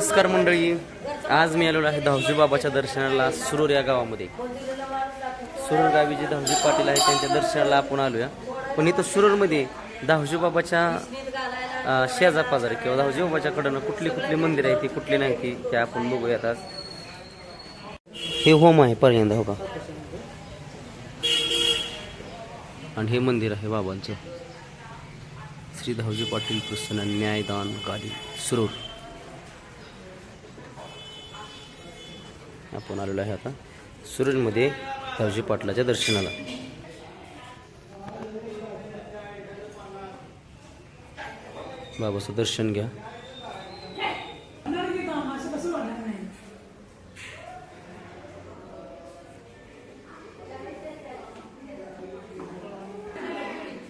नमस्कार मंडळी. आज मी आलेलो आहे धावजी बाबाच्या दर्शनाला सुरूर या गावामध्ये. सुरूर गावी जे धावजी पाटील आहे त्यांच्या दर्शनाला आपण आलोया. पण इथं सुरूरमध्ये धावजी बाबाच्या शेजा किंवा धावजी बाबाच्याकडनं कुठली कुठली मंदिर आहे ती कुठली नाही ती ते आपण बघूयात आज. हे होम आहे पर्यंत हो का? आणि हे मंदिर आहे बाबांचं. श्री धावजी पाटील प्रसन्न न्यायदान गादी सुरूर. आपण आलेलो आहे आता सुरजमध्ये धावजी पाटलाच्या दर्शनाला. बाबाचं दर्शन घ्या.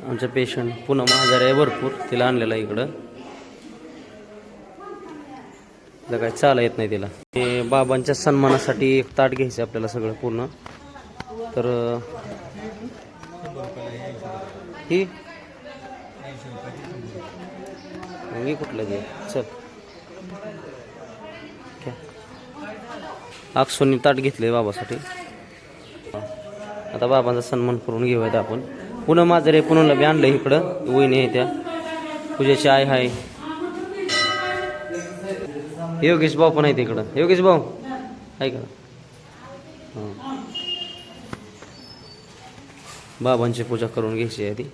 आमचा पेशंट पुन्हा महाजार आहे भरपूर. तिला आणलेला आहे इकडं. तिला काय चाला येत नाही तिला. ते बाबांच्या सन्मानासाठी एक ताट घ्यायचं आपल्याला सगळं पूर्ण. तर ही? मी कुठलं घे? चल. घ्या. अक्षोनी ताट घेतले बाबासाठी. आता बाबांचा सन्मान करून घेऊयात आपण. पुन्हा माझं रे पुन्हा बी आणलं इकडं. वहिनी आहे त्या. पूजेची आय हाय. योगेश भाऊ पण आहेत इकडं. योगेश भाऊ? आहे का हां. बाबांची पूजा करून घ्यायची आधी ती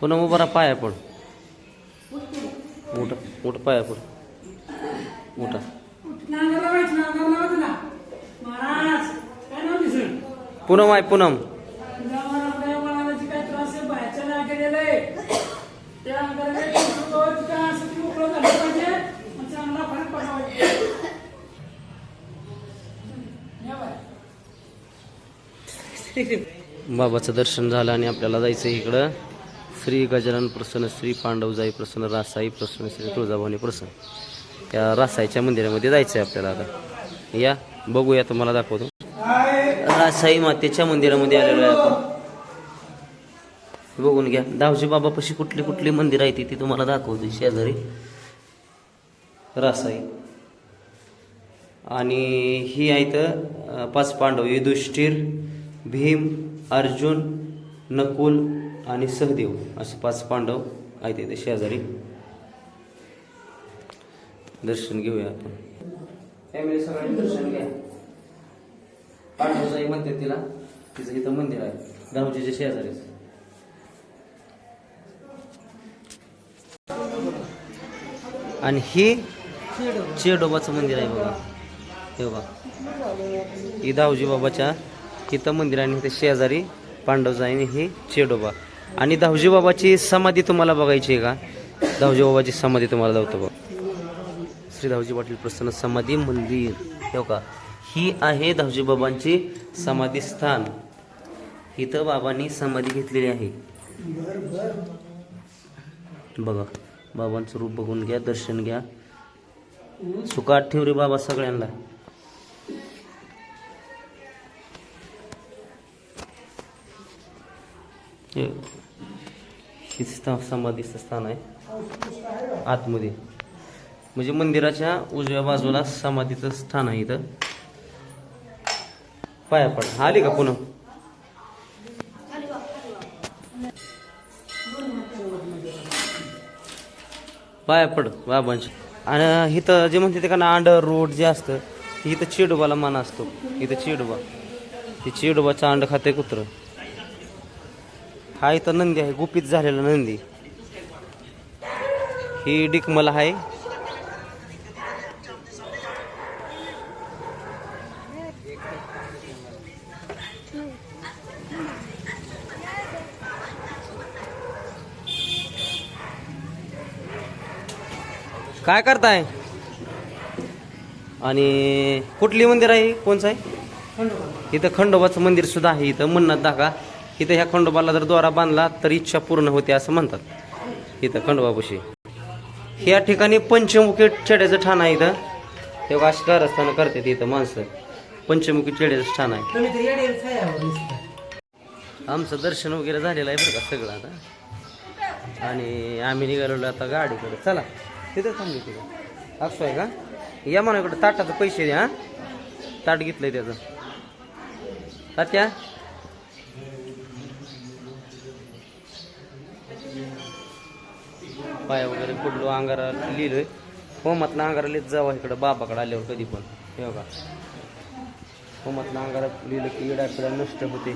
पुन्हा उभा राहा पाया पड. उठ उठ पाया पड. उठा. पूनम आहे पूनम बाबाचं दर्शन झालं आणि आपल्याला जायचं इकडं. श्री गजानन प्रसन्न श्री पांडवजाई प्रसन्न रासाई प्रसन्न श्री तुळजाभवानी प्रसन्न. त्या रासाईच्या मंदिरामध्ये जायचं आहे आपल्याला आता. या बघूया तुम्हाला दाखवतो. रासाई मातेच्या मंदिरामध्ये आलेलो आहे आपण. बघून घ्या. दावजी बाबापाशी कुठली कुठली मंदिर आहे ती तुम्हाला दाखवते शेजारी. रासाई आणि ही आहेत पाच पांडव. युधिष्ठिर भीम अर्जुन नकुल आणि सहदेव असे पाच पांडव आहेत इथे शेजारी. दर्शन घेऊया आपण. फॅमिली सगळ्यांनी दर्शन घ्या. पांडवजाई म्हणते तिला तिचं इथं मंदिर आहे गावजीच्या शेजारीच. आणि हे चेडोबाचं मंदिर आहे बघा. हे बघा. ही दावजी बाबाच्या इथं मंदिर आणि इथे शेजारी पांडवजाईने हे चेडोबा आणि दावजी बाबाची समाधी तुम्हाला बघायची आहे का? दावजी बाबाची समाधी तुम्हाला दावतो बघ. श्री दावजी पाटील प्रसन्न समाधी मंदिर. हे का? ही आहे दावजी बाबांची समाधी स्थान इथं बाबांनी समाधी घेतलेली आहे. बघा बाबांचं रूप बघून घ्या दर्शन घ्या. सुखात ठेव रे बाबा सगळ्यांना. हे समाधीचं स्थान आहे. आतमध्ये. म्हणजे मंदिराच्या उजव्या बाजूला समाधीचं स्थान आहे इथं. पाया पड. आली का पुन्हा? पाया पड बाबांची आणि इथं जे म्हणते ते का ना रोड जे असतं ते इथं चिडोबाला मान असतो. इथं चिडोबा ते चिडोबाचं अंड खाते कुत्र. हा इथं नंदी आहे गुपित झालेला नंदी. ही डिकमल आहे. काय करताय? आणि कुठली मंदिर आहे? कोणचं आहे? इथं खंडोबाचं मंदिर सुद्धा आहे इथं मन्नाथ दाखा इथं ह्या खंडोबाला जर द्वारा बांधला तर इच्छा पूर्ण होते असं म्हणतात. इथं खंडोबापाशी ह्या ठिकाणी पंचमुखी चेड्याचं ठाण आहे इथं. तेव्हा अशी कारस्थानं करतात इथं माणसं. पंचमुखी चेड्याचं ठाण आहे. आमचं दर्शन वगैरे झालेलं आहे बरं का सगळं आता. आणि आम्ही निघालेलो आता गाडीकडे. चला तिथं थांबली तिथं. असं आहे का? या म्हणा इकडं ताटाचं पैसे द्या हां. ताट घेतलंय त्याचं. तात्या? पाया वगैरे पडलो अंगारा लिहिलोय. होमातला अंगारा लिहित जावा इकडं. बाबाकडे आल्यावर कधी पण. हे बघा. होमातला अंगारा लिहिलं की इडा नष्ट होते.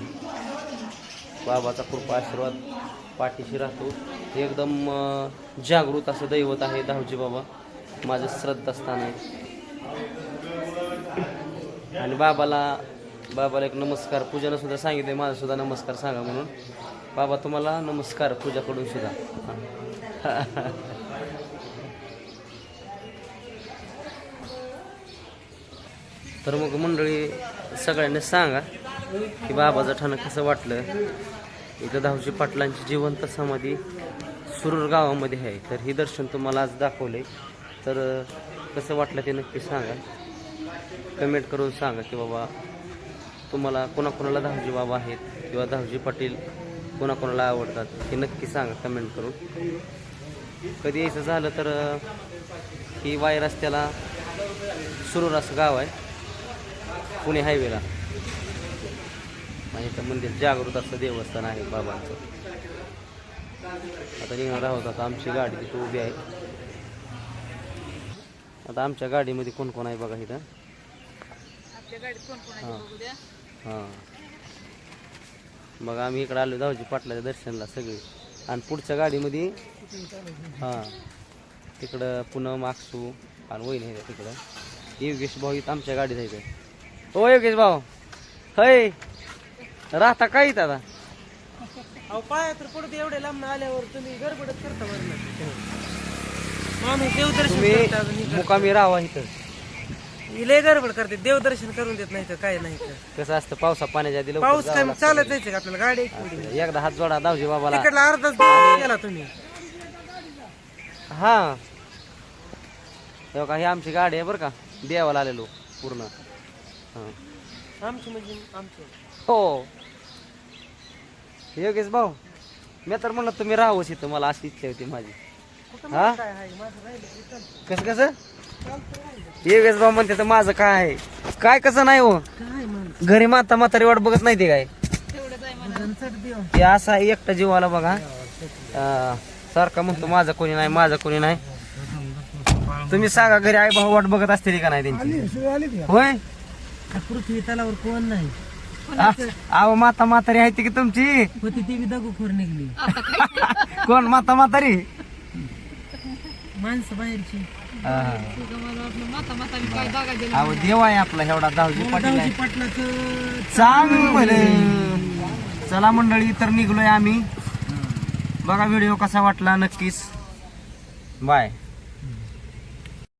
बाबाचा कृपा आशीर्वाद पाठीशी राहतो. एकदम जागृत असं दैवत आहे दहावजी बाबा. माझं श्रद्धास्थान आहे. आणि बाबाला बाबाला एक नमस्कार पूजानं सुद्धा सांगितले माझा सुद्धा नमस्कार सांगा म्हणून. बाबा तुम्हाला नमस्कार पूजाकडून सुद्धा. तर मग मंडळी सगळ्यांनी सांगा की बाबाचं ठाणं कसं वाटलं? इथं दहावजी पाटलांची जिवंत समाधी सुरूर गावामध्ये आहे. तर हे दर्शन तुम्हाला आज दाखवले तर कसं वाटलं ते नक्की सांगा. कमेंट करून सांगा की बाबा तुम्हाला कोणाकोणाला दहावजी बाबा आहेत किंवा दहावजी पाटील कोणाकोणाला आवडतात हे नक्की सांगा कमेंट करून. कधी यायचं झालं तर ही वाय रस्त्याला सुरूर असं गाव आहे. पुणे हायवेला आणि इथं मंदिर जागृत असं देवस्थान आहे बाबांचं. आता निघणार आहोत आता आमची गाडी तिथे उभी आहे. आता आमच्या गाडीमध्ये कोण कोण आहे बघा इथं? हां. हां. मग आम्ही इकडं आलो दावजी पाटलाच्या दर्शनला सगळे. आणि पुढच्या गाडीमध्ये हां तिकडं पूनम अक्षू आणि वहिनी आहे तिकडं. योगेश भाऊ इथं आमच्या गाडीत आहे. हो योगेश भाऊ. हय. राहता काय इथं आता? अहो पाया तर पडते एवढे लांब आल्यावर तुम्ही गडबडच करता बरं. माणूस देवदर्शन तुम्ही मुकामी राहा इथं. लय गडबड करते. देवदर्शन करून देत नाही तर काय नाही तर. कसं असतं पावसा पाण्याच्या आधी लवकर पाऊस जावं काय मग. चालत जायचं का आपल्याला? गाडी. एकदा हात जोडा दावजी बाबाला. तिकडला दिवस गेला तुम्ही. हा. तेव्हा का ही आमची गाडी आहे बरं का देवाला आलेलो पूर्ण. हा. आमची म्हणजे आमची. हो. योगेश भाऊ मी तर म्हणलं तुम्ही राहावंच इथं मला अशी इच्छा होती माझी. कुठं हा? मग काय आहे? माझं राहिलं की चालतं. कसं कसं? चालतं राहिलं. योगेश भाऊ म्हणते तर माझं काय आहे? काय कसं नाही हो. घरी माता म्हातारी वाट बघत नाही ते काय. ते असा एकटा जीवाला बघा. अं, सारखा म्हणतो माझं कोणी नाही माझं कोणी नाही. तुम्ही सांगा घरी आई भाऊ वाट बघत असतील का नाही त्यांची? होय? पृथ्वी तलावर कोण नाही? आ- अहो माता म्हातारी आहे ती की तुमची? होती ती बी दगूखोर निघली. कोण माता म्हातारी? माणसं बाहेरची. अहो देव आहे आपला एवढा दहावी पाटील आहे. चांगलं चला मंडळी तर निघलोय आम्ही. बघा व्हिडिओ कसा वाटला नक्कीच. बाय.